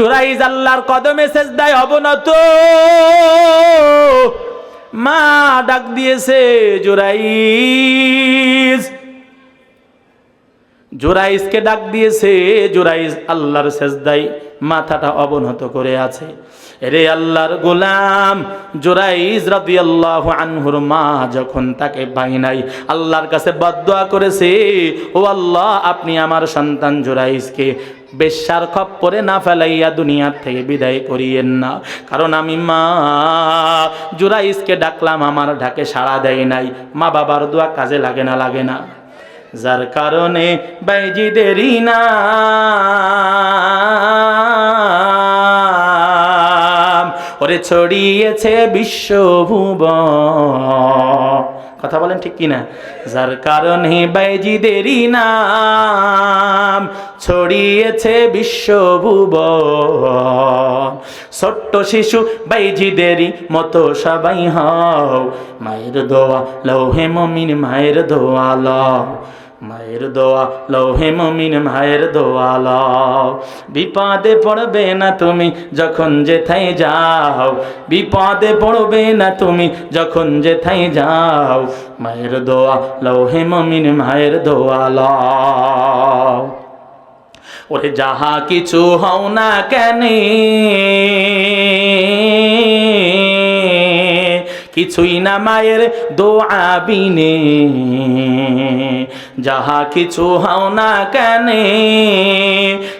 জুরাইজ আল্লাহর কদমে সেজদায় অবনত। মা ডাক দিয়েছে, জুরাইজ। জোরাইজকে ডাক দিয়েছে, জোরাইজ আল্লাহর সেজদাই মাথাটা অবনত করে আছে। রে আল্লাহর গোলাম, জোরাইজ রাদি আল্লাহ আনহুর মা যখন তাকে পাই নাই, আল্লাহর কাছে বদোয়া করেছে, ও আল্লাহ, আপনি আমার সন্তান জোরাইজকে বেশ্যার খপ্পরে না ফেলাইয়া দুনিয়ার থেকে বিদায় করিয়েন না। কারণ আমি মা জুরাইজকে ডাকলাম, আমার ঢাকে সাড়া দেয় নাই। মা বাবার দোয়া কাজে লাগে না লাগে না। যার কারণে বাইজিদেরই না। ওরে ছড়িয়েছে বিশ্বভুব কথা বলেন ঠিক কিনা? যার কারণে বাইজিদেরই নাম ছড়িয়েছে বিশ্বভুব ছোট্ট শিশু বাইজিদেরই মতো সবাই হও। মায়ের দোয়া, লৌহে মমিন মায়ের দোয়া, লও। মায়ের দোয়া লৌহে মমিন মায়ের দোয়া লও। বিপদে পড়বে না তুমি যখন যেথায় যাও। বিপদে পড়বে না তুমি যখন যেথায় যাও। মায়ের দোয়া লৌহে মমিন মায়ের দোয়া লও। ওরে যাহা কিছু হও না কেন কিছুই না মায়ের দোয়া যাহা কিছু হও না কেন,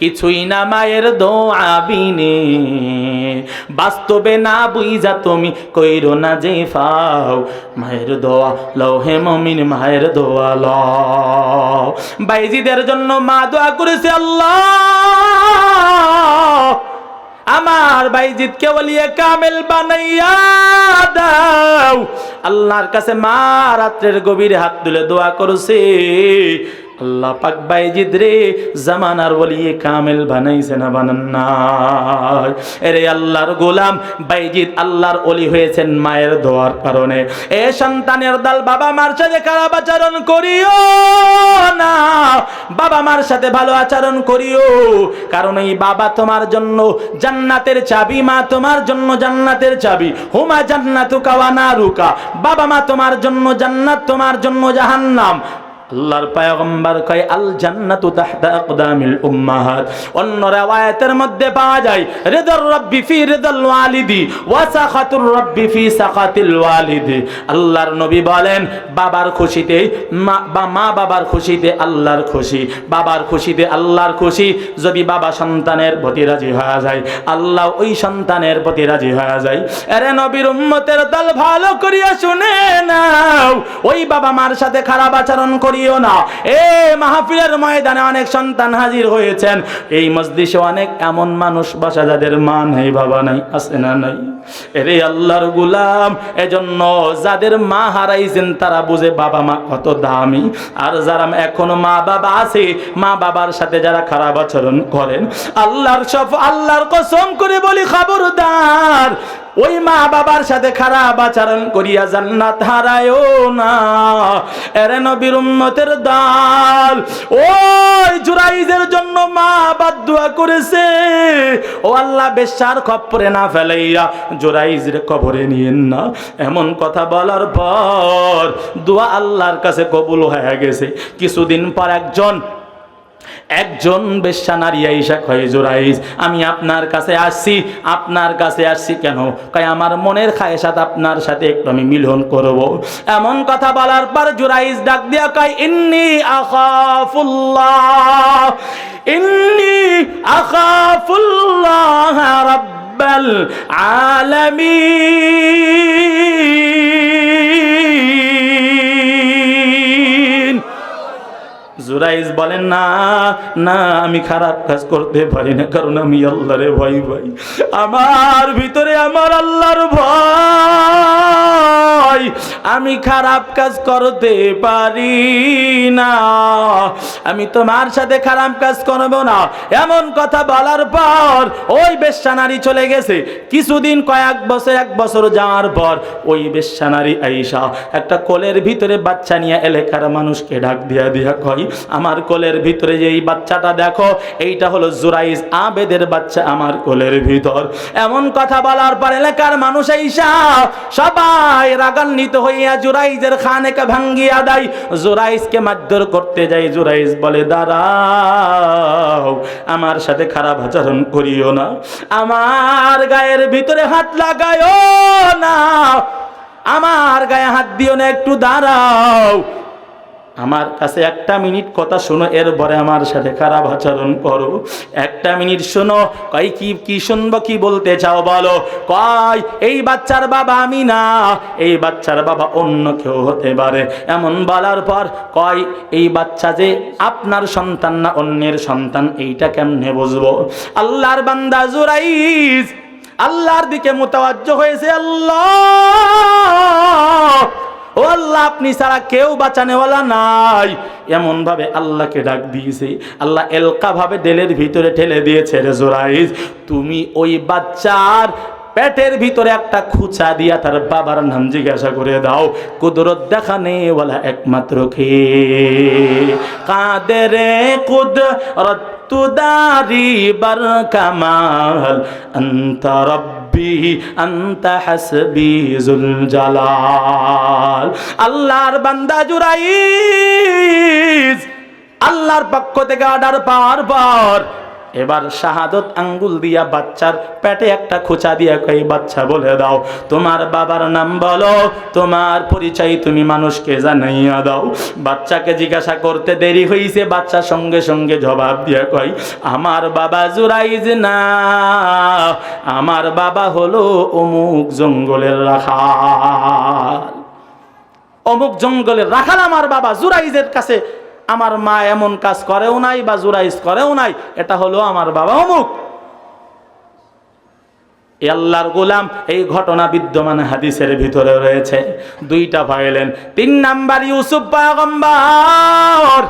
কিছুই না মায়ের দোয়া বাস্তবে না বুঝা তুমি কইরো না যে ফাও, মায়ের দোয়া লও হে মমিন, মায়ের দোয়া লও। বাইজিদের জন্য মা দোয়া করেছে আল্লাহ। আমার বাইজিদকে বলিয়ে কামেল বানাইয়া দাও। আল্লাহর কাছে মা রাত্রের গভীরে হাত তুলে দোয়া করছে। আল্লাহ পাক বাইজিদ রে, জামানার বলিয়ে কামেল বানাইছে না বানান নাই। এরে আল্লাহর গোলাম বাইজিদ আল্লাহর অলি হয়েছেন মায়ের দোয়ার কারণে। এ সন্তানের দল বাবা মার সাথে খারাপ আচরণ করিও। না বাবা মার সাথে ভালো আচরণ করিও। কারণ এই বাবা তোমার জন্য জান্নাতের চাবি, মা তোমার জন্য জান্নাতের চাবি। হুমা জান্নাতু কাওয়ানা রুকা বাবা মা তোমার জন্য জান্নাত, তোমার জন্য জাহান্নাম। আল্লাহর পয়গম্বর কয়, আল জান্নাতু তাহতা আকদামিল উম্মাহাত। অন্য রাওয়ায়াতের মধ্যে পাওয়া যায়, রিদার রাব্বি ফি রিদাল ওয়ালিদি ওয়া সাখাতুর রাব্বি ফি সাখাতিল ওয়ালিদি। আল্লাহর নবী বলেন, বাবার খুশিতে মা বা মা বাবার খুশিতে আল্লাহর খুশি, বাবার খুশিতে আল্লাহর খুশি। যদি বাবা সন্তানের প্রতি রাজি হয়ে যায়, আল্লাহ ওই সন্তানের প্রতি রাজি হয়ে যায়। আরে নবীর উম্মতের দল ভালো করিয়া শুনে নাও, ওই বাবা মার সাথে খারাপ আচরণ করিও না। এ মাহফিলের ময়দানে অনেক সন্তান হাজির হয়েছেন। এই মসজিদে অনেক এমন মানুষ, বাসা যাদের মান হে বাবা নাই, আছে না নাই? এরে আল্লাহর গুলাম, এজন্য যাদের মা হারাইছেন তারা বুঝে বাবা মা কত দামি। আর যারা এখনও মা বাবা আছে, মা বাবার সাথে যারা খারাপ আচরণ করেন, আল্লাহর সব আল্লাহর কসম করে বলি খবরদার, ওই মা বাবার সাথে খারাপ আচরণ করিয়া জান্নাত হারায়ও না। এরে নবীর উম্মতের দাল, ওই জুরাইজের জন্য মা বাদ দোয়া করেছে। ও আল্লাহ বেশ্যার খপ্পরে না ফেলাইয়া জোরাইজের কবরে নিয়েন না। এমন কথা বলার পর দোয়া আল্লাহর কাছে কবুল হয়ে গেছে। কিছুদিন পর একজন একজন বেশ্যা নারী আইসা কয়ে, জোরাইজ, আমি আপনার কাছে আসছি, আপনার কাছে আসছি কেন? কয়, আমার মনের খায়সাত আপনার সাথে একটু আমি মিলন করব। এমন কথা বলার পর জোরাইজ ডাক দিয়া কয়, ইন্নি আখাফুল্লাহ ইন্নি আখাফুল্লাহ রাব্বাল আলামিন। জুরাইজ বলেন, না না, আমি খারাপ কাজ করতে পারি না, কারণ আমি আল্লাহরে ভয় ভাই আমার ভিতরে আমার আল্লাহর ভয়। আমি খারাপ কাজ করতে পারি না। আমি তোমার সাথে খারাপ কাজ করব না। এমন কথা বলার পর ওই বেশ্যা নারী চলে গেছে। কিছুদিন কয়েক বছর, এক বছর যাওয়ার পর ওই বেশ্যা নারী আইসা একটা কোলের ভিতরে বাচ্চা নিয়ে এলাকার মানুষকে ডাক দিয়া দিয়া কয় আমার কোলের ভিতরে যে এই বাচ্চাটা দেখো, এইটা হলো জুরাইজ আবেদের বাচ্চা আমার কোলের ভিতর। এমন কথা বলার পর এলাকার মানুষ এইসা সবাই রাগান্বিত হইয়া জুরাইজের খানেকে ভাঙ্গিয়া দেয়। জুরাইজকে মারধর করতে যাই, জুরাইজ বলে, দাঁড়াও, আমার সাথে খারাপ আচরণ করিও না। আমার গায়ের ভিতরে হাত লাগায়ও না। আমার গায়ে হাত দিও না, একটু দাঁড়াও। আমার কাছে একটা মিনিট কথা শোনো, এরপরে আমার সাথে খারাপ আচরণ করো। একটা মিনিট শোনো কই কি কি শুনব, কি বলতে চাও বলো। কয়, এই বাচ্চার বাবা আমি না, এই বাচ্চার বাবা অন্য কেউ হতে পারে। এমন বলার পর কয়, এই বাচ্চা যে আপনার সন্তান না অন্যের সন্তান, এইটা কেমনে বুঝব? আল্লাহর বান্দা জুরাইজ আল্লাহর দিকে মোতাবাজ্য হয়েছে আল্লাহ আল্লাহ। আপনি ছাড়া কেউ বাঁচানেওয়ালা নাই। এমন ভাবে আল্লাহকে ডাক দিয়েছে। আল্লাহ এলকা ভাবে ডেলের ভিতরে ঠেলে দিয়েছে রে জোরাইজ তুমি ওই বাচ্চার পেটের ভিতরে একটা খুচা দিয়া তার বাবার নাম জিজ্ঞাসা করে দাও। কুদরত দেখানেওয়ালা একমাত্র খে কাঁদে রে কুদরত তুদারি বার কামাল অন্ত রব্বি অন্ত হাসবি জুল জালাল। আল্লাহর বান্দা জুরাইজ আল্লাহর পক্ষ থেকে অর্ডার পাওয়ার পর। এবার শাহাদত আঙ্গুল দিয়া বাচ্চার পেটে একটা খোঁচা দিয়া কই বাচ্চা বলে দাও, তোমার বাবার নাম বলো, তোমার পরিচয় তুমি মানুষকে জানাইয়া দাও। বাচ্চাকে জিজ্ঞাসা করতে দেরি হইছে, বাচ্চা সঙ্গে সঙ্গে জবাব দিয়া কই আমার বাবা জুরাইজ না, আমার বাবা হলো অমুক জঙ্গলের রাখাল। অমুক জঙ্গলের রাখাল আমার বাবা জুরাইজের কাছে আমার মা এমন কাজ করেও নাই বা জুরাইজ করেও নাই, এটা হলো আমার বাবা অমুক। আল্লাহর গোলাম, এই ঘটনা বিদ্যমান হাদিসের ভিতরে রয়েছে। দুইটা পাইলেন তিন নাম্বার ইউসুফ পায়গম্বর।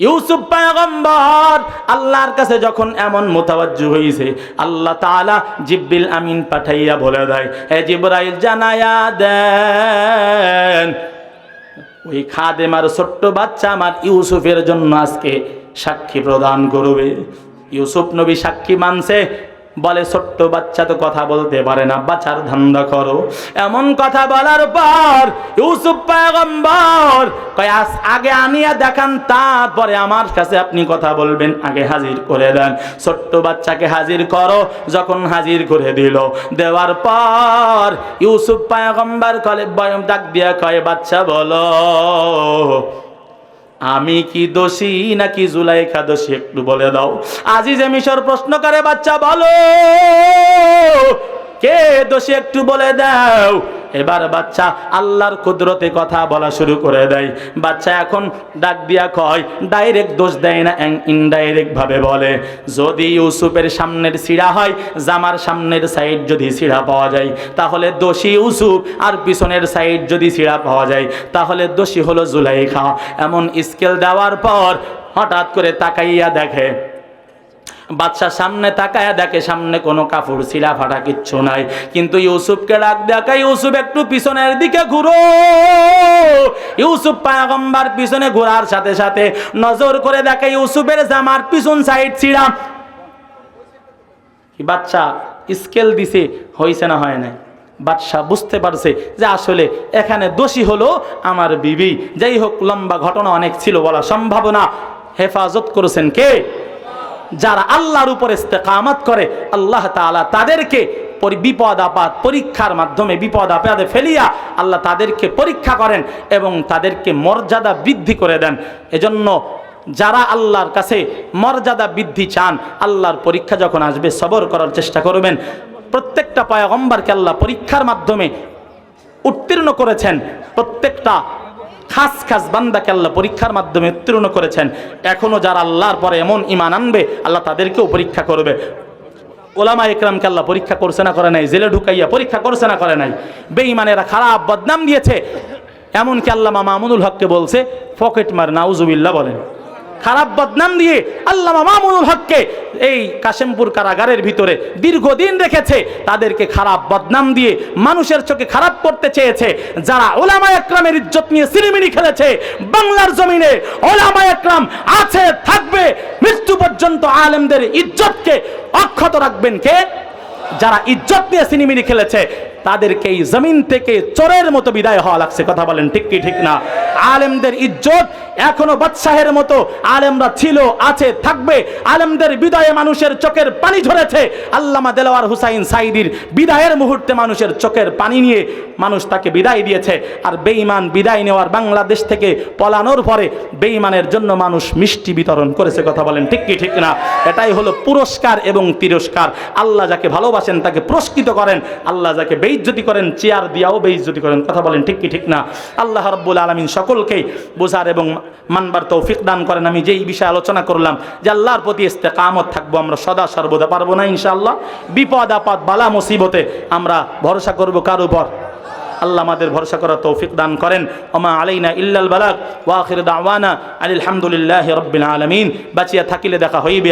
ইউসুফ পায়গম্বর আল্লাহর কাছে যখন এমন মোতাবাজ্জু হইছে, আল্লাহ তাআলা জিব্বিল আমিন পাঠাইয়া বলে দেয়, হে জিব্রাইল জানায়া দেন। ওই খাদেমার ছোট্ট বাচ্চা আমার ইউসুফের জন্য আজকে সাক্ষী প্রদান করবে। ইউসুফ নবী সাক্ষী মানছে বলে, ছোট্ট বাচ্চা তো কথা বলতে পারে না বাচ্চার ধান্দা করো। এমন কথা বলার পর ইউসুফ পায়গম্বর আজ আগে আনিয়া দেখান, তারপরে আমার কাছে আপনি কথা বলবেন, আগে হাজির করে দেন। ছোট্ট বাচ্চাকে হাজির করো, যখন হাজির করে দিল। দেওয়ার পর ইউসুফ পায়গম্বর কলে বয়ম ডাক দিয়া কয়, বাচ্চা বলো। আমি কি দোষী নাকি জুলাইখা দোষী? একটু বলে দাও। আজিজে মিশর প্রশ্ন করে, বাচ্চা বলো। কে দোষী একটু বলে দাও। এবার বাচ্চা আল্লাহর কুদরতে কথা বলা শুরু করে দেয়। বাচ্চা এখন ডাক দিয়া কয়, ডাইরেক্ট দোষ দেয় না ইনডাইরেক্ট ভাবে বলে। যদি ইউসুফের সামনের সিঁড়া হয়, জামার সামনের সাইড যদি সিঁড়া পাওয়া যায়, তাহলে দোষী ইউসুফ, আর পিছনের সাইড যদি সিঁড়া পাওয়া যায়, তাহলে দোষী হলো জুলাইখা। এমন স্কেল দেওয়ার পর হঠাৎ করে তাকাইয়া দেখে বাচ্চা সামনে তাকায়া দেখে সামনে কোনো কাপড় ছিঁড়া ফাটা কিচ্ছু নাই। কিন্তু ইউসুফকে ডাক দেখা ইউসুফ একটু পিছনের দিকে ঘুরো। ইউসুফ পায়গম্বার পিছনে ঘোরার সাথে সাথে নজর করে দেখে ইউসুফের জামার পিছন সাইড ছিঁড়া বাচ্চা স্কেল দিছে হয়েছে না হয় নাই? বাদশাহ বুঝতে পারছে যে আসলে এখানে দোষী হলো আমার বিবি। যাই হোক, লম্বা ঘটনা অনেক ছিল বলা সম্ভাবনা হেফাজত করেছেন কে? যারা আল্লাহর উপর ইস্তেকামত করে, আল্লাহ তাআলা তাদেরকে বিপদ আপদ পরীক্ষার মাধ্যমে বিপদ আপদে ফেলিয়া আল্লাহ তাদেরকে পরীক্ষা করেন এবং তাদেরকে মর্যাদা বৃদ্ধি করে দেন। এজন্য যারা আল্লাহর কাছে মর্যাদা বৃদ্ধি চান, আল্লাহর পরীক্ষা যখন আসবে, সবর করার চেষ্টা করবেন। প্রত্যেকটা পয়গম্বরকে আল্লাহ পরীক্ষার মাধ্যমে উত্তীর্ণ করেছেন। প্রত্যেকটা খাস খাস বান্দাকে আল্লাহ পরীক্ষার মাধ্যমে উত্তীর্ণ করেছেন। এখনও যারা আল্লাহর পরে এমন ইমান আনবে, আল্লাহ তাদেরকেও পরীক্ষা করবে। ওলামা ইকরামকে আল্লাহ পরীক্ষা করছে না করে নাই, জেলে ঢুকাইয়া পরীক্ষা করছে না করে নাই। বেঈমানেরা খারাপ বদনাম দিয়েছে। এমনকি আল্লামা মামুনুল হককে বলছে, পকেট মার নাউজুবিল্লা বলেন। খারাপ বদনাম দিয়ে আল্লামা মামুনুল হককে এই কাশেমপুর কারাগারের ভিতরে দীর্ঘদিন রেখেছে, তাদেরকে খারাপ বদনাম দিয়ে মানুষের চোখে খারাপ করতে চেয়েছে। যারা ওলামা একরামের ইজ্জত নিয়ে সিনেমিনি খেলেছে, বাংলার জমিনে ওলামা একরাম আছে, থাকবে, মৃত্যু পর্যন্ত আলেমদের ইজ্জতকে অক্ষত রাখবেন কে? যারা ইজ্জত নিয়ে সিনেমিনি খেলেছে, তাদেরকে এই জমিন থেকে চোরের মতো বিদায় হওয়া লাগছে, কথা বলেন ঠিক কি ঠিক না? আলেমদের ইজ্জত এখনও বাদশাহের মতো। আলেমরা ছিল, আছে, থাকবে। আলেমদের বিদায়ে মানুষের চোখের পানি ঝরেছে। আল্লামা দেলাওয়ার হুসাইন সাইদির বিদায়ের মুহূর্তে মানুষের চোখের পানি নিয়ে মানুষ তাকে বিদায় দিয়েছে। আর বেঈমান বিদায় নেওয়ার বাংলাদেশ থেকে পলানোর পরে বেঈমানের জন্য মানুষ মিষ্টি বিতরণ করেছে, কথা বলেন ঠিক কি, ঠিক না? এটাই হলো পুরস্কার এবং তিরস্কার। আল্লাহ যাকে ভালোবাসেন তাকে পুরস্কৃত করেন। আল্লাহ যাকে বেইজ্জতি করেন, চেয়ার দিয়াও বেইজ্জতি করেন, কথা বলেন ঠিক কি, ঠিক না? আল্লাহ রব্বুল আলমিন সকলকেই বোঝার এবং মানবার তৌফিক দান করেন। আমি যেই বিষয়ে আলোচনা করলাম যে আল্লাহর প্রতি ইস্তেকামত থাকব, আমরা সদা সর্বদা পারব না ইনশাআল্লাহ। বিপদ, আপদ, বালা, মুসিবতে আমরা ভরসা করব কার উপর? আল্লাহ আমাদের ভরসা করার তৌফিক দান করেন। ওমা আলাইনা ইল্লাল বালাগ। ওয়াখির দাওয়ানা আলহামদুলিল্লাহ রব্বিল আলামিন। বাঁচিয়া থাকিলে দেখা হইবে।